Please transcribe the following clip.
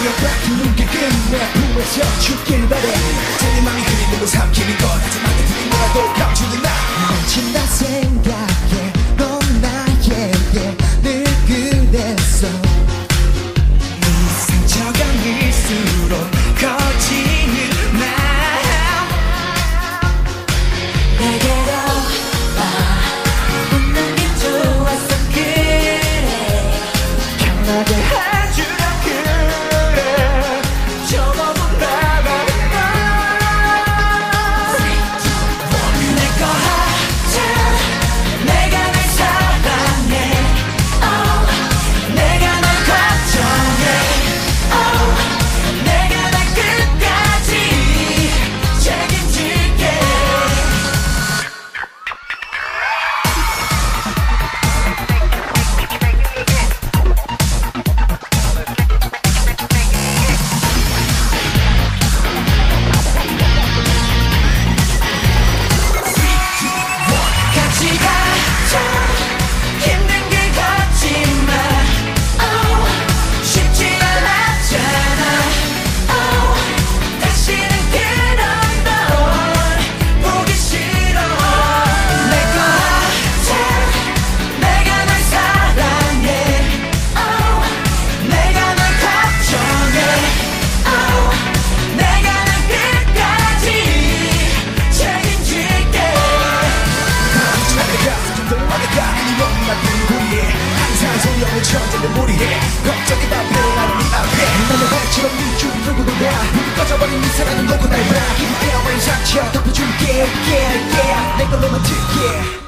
기억밖에 눈게 끝내 품에서 죽길 바래 자네 맘이 그리는 걸 삼키는 것 하지만 내 둘이 뭐라도 감추는 나 지나 생각해 넌 나에게 늘 그랬어 네 상처가 밀수록 커지는 버린 네 사랑은 놓고 날봐 기분 에어웨이 상처 덮어줄게. Yeah yeah. 내 걸로만 듣게